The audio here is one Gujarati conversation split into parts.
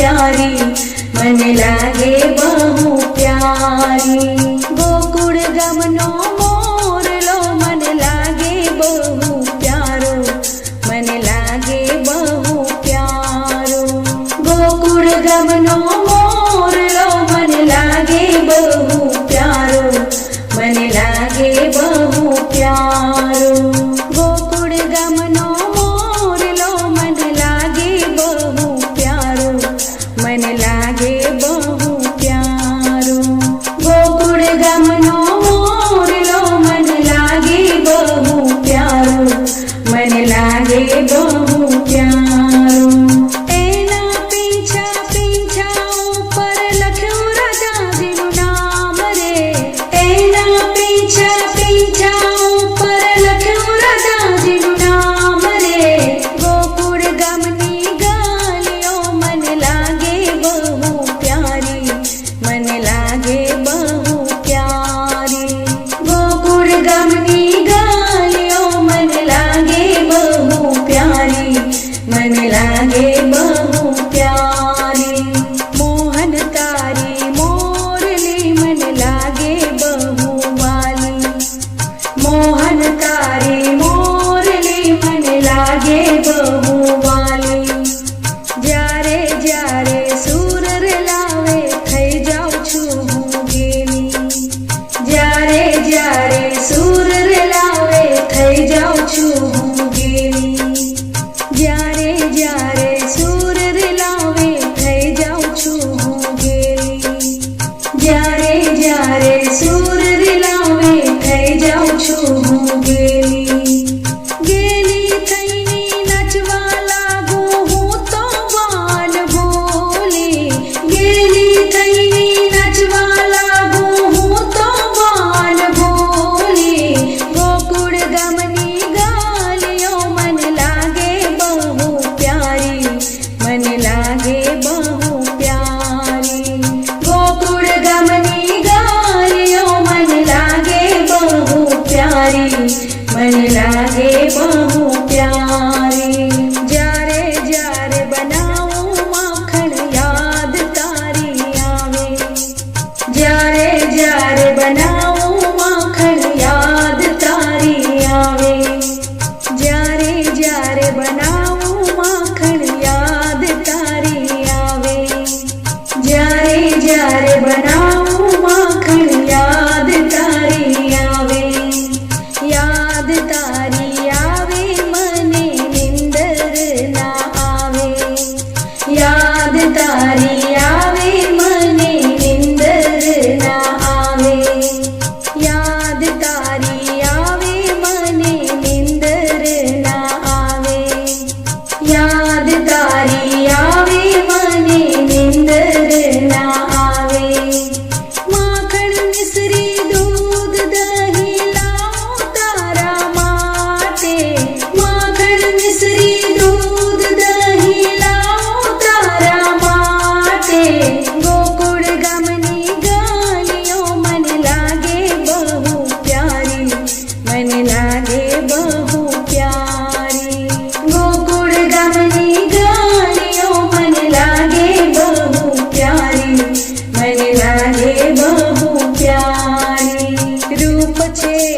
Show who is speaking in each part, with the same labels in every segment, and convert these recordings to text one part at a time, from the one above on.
Speaker 1: प्यारी मन लागे बहु प्यारी।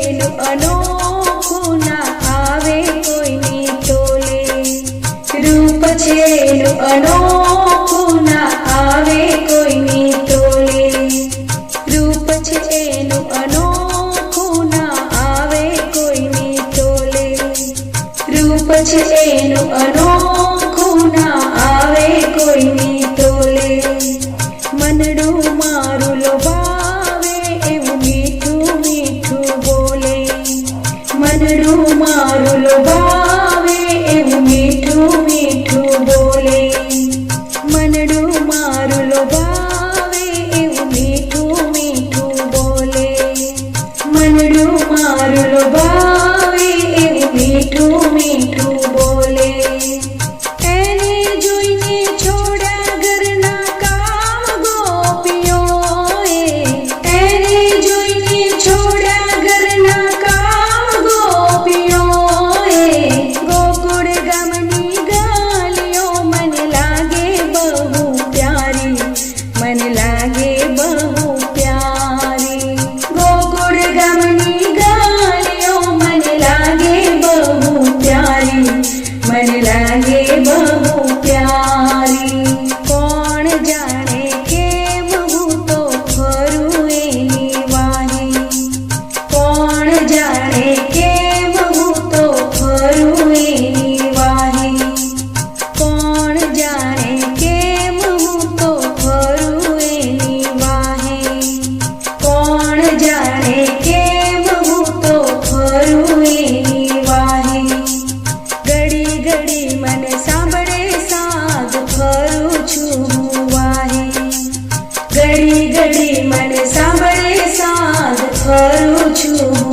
Speaker 1: એનું અનોખું ના આવે કોઈની ટોલે રૂપ છે અનો ઘડી મને સાંભળે સાંજ કરું છું.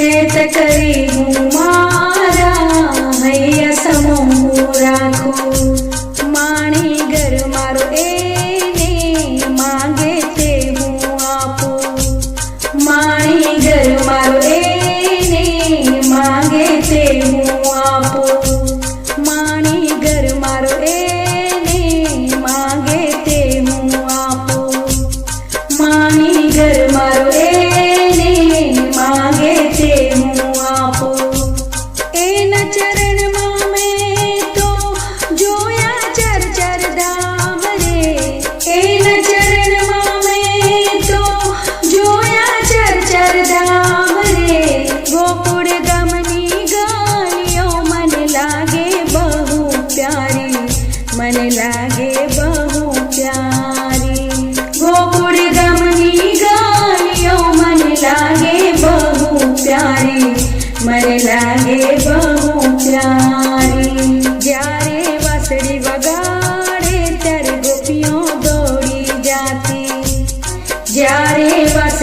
Speaker 1: ेत करी मायसम समूरा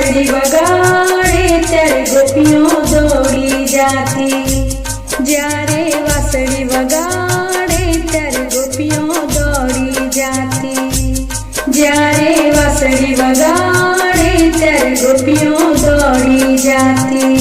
Speaker 1: વાંસળી વગાડે, ત્યારે ગોપીઓ દોડી જાતી. જ્યારે વાંસળી વગાડે, ત્યારે ગોપીઓ દોડી જાતી. જ્યારે વાંસળી વગાડે, ત્યારે ગોપીઓ દોડી જાતી.